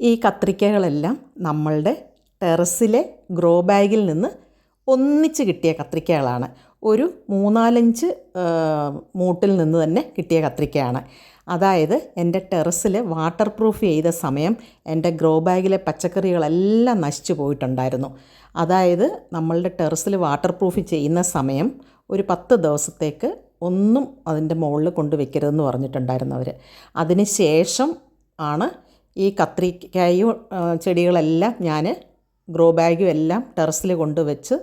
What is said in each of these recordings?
ഈ കത്രിക്കകളെല്ലാം നമ്മളുടെ ടെറസിലെ ഗ്രോ ബാഗിൽ നിന്ന് ഒന്നിച്ച് കിട്ടിയ കത്രിക്കകളാണ് ഒരു മൂന്നാലഞ്ച് മൂട്ടിൽ നിന്ന് തന്നെ കിട്ടിയ കത്രിക്കയാണ് അതായത് എന്റെ ടെറസിൽ വാട്ടർ പ്രൂഫ് ചെയ്ത സമയം എന്റെ ഗ്രോ ബാഗിലെ പച്ചക്കറികളെല്ലാം നശിച്ചു പോയിട്ടുണ്ടായിരുന്നു. അതായത് നമ്മളുടെ ടെറസിൽ വാട്ടർ പ്രൂഫ് ചെയ്യുന്ന സമയം ഒരു പത്ത് ദിവസത്തേക്ക് ഒന്നും അതിന്റെ മുകളിൽ കൊണ്ട് വെക്കരുതെന്ന് പറഞ്ഞിട്ടുണ്ടായിരുന്നു അവർ അതിന് ശേഷം ആണ് ഈ കത്രിക്കായും ചെടികളെല്ലാം ഞാൻ ഗ്രോ ബാഗും എല്ലാം ടെറസിൽ കൊണ്ട് വെച്ച്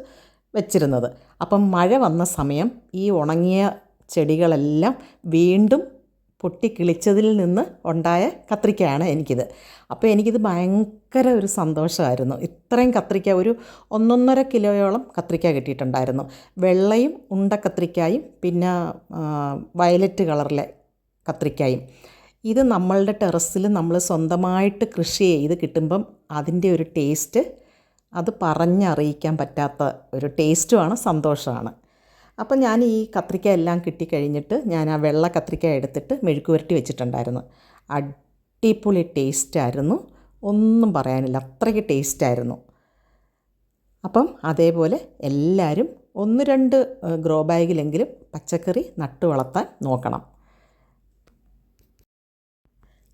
വെച്ചിരുന്നത്. അപ്പം മഴ വന്ന സമയം ഈ ഉണങ്ങിയ ചെടികളെല്ലാം വീണ്ടും പൊട്ടിക്കിളിച്ചതിൽ നിന്ന് ഉണ്ടായ കത്രിക്കയാണ് എനിക്കിത്. അപ്പോൾ എനിക്കിത് ഭയങ്കര ഒരു സന്തോഷമായിരുന്നു. ഇത്രയും കത്രിക്ക ഒരു ഒന്നൊന്നര കിലോയോളം കത്രിക്ക കിട്ടിയിട്ടുണ്ടായിരുന്നു. വെള്ളയും ഉണ്ട കത്രിക്കായും പിന്നെ വയലറ്റ് കളറിലെ കത്രിക്കായും. ഇത് നമ്മളുടെ ടെറസിൽ നമ്മൾ സ്വന്തമായിട്ട് കൃഷി ചെയ്ത് കിട്ടുമ്പം അതിന്റെ ഒരു ടേസ്റ്റ് അത് പറഞ്ഞറിയിക്കാൻ പറ്റാത്ത ഒരു ടേസ്റ്റുമാണ് സന്തോഷമാണ്. അപ്പം ഞാൻ ഈ കത്രിക്ക എല്ലാം കിട്ടിക്കഴിഞ്ഞിട്ട് ഞാൻ ആ വെള്ള കത്രിക്ക എടുത്തിട്ട് മെഴുക്ക് പുരട്ടി വെച്ചിട്ടുണ്ടായിരുന്നു. അടിപൊളി ടേസ്റ്റായിരുന്നു ഒന്നും പറയാനില്ല അത്രയ്ക്ക് ടേസ്റ്റായിരുന്നു അപ്പം അതേപോലെ എല്ലാവരും ഒന്ന് രണ്ട് ഗ്രോ ബാഗിലെങ്കിലും പച്ചക്കറി നട്ടു വളർത്താൻ നോക്കണം.